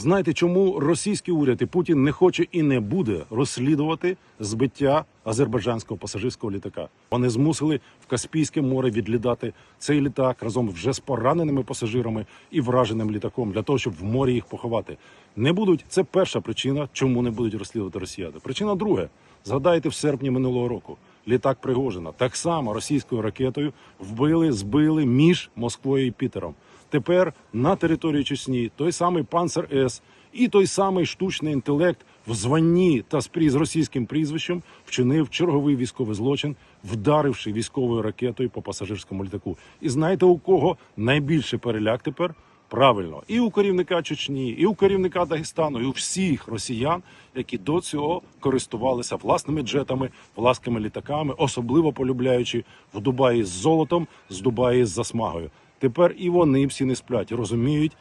Знаєте, чому російський уряд і Путін не хоче і не буде розслідувати збиття азербайджанського пасажирського літака? Вони змусили в Каспійське море відлідати цей літак разом вже з пораненими пасажирами і враженим літаком для того, щоб в морі їх поховати. Не будуть. Це перша причина, чому не будуть розслідувати росіяни. Причина друга. Згадайте в серпні минулого року. Літак Пригожина так само російською ракетою вбили, збили між Москвою і Пітером. Тепер на території Чечні той самий Панцер С і той самий штучний інтелект в званні та з російським прізвищем вчинив черговий військовий злочин, вдаривши військовою ракетою по пасажирському літаку. І знаєте, у кого найбільше переляк тепер? Правильно, і у керівника Чечні, і у керівника Дагестану, і у всіх росіян, які до цього користувалися власними джетами, власними літаками, особливо полюбляючи в Дубаї з золотом, з Дубаї з засмагою. Тепер і вони всі не сплять, розуміють,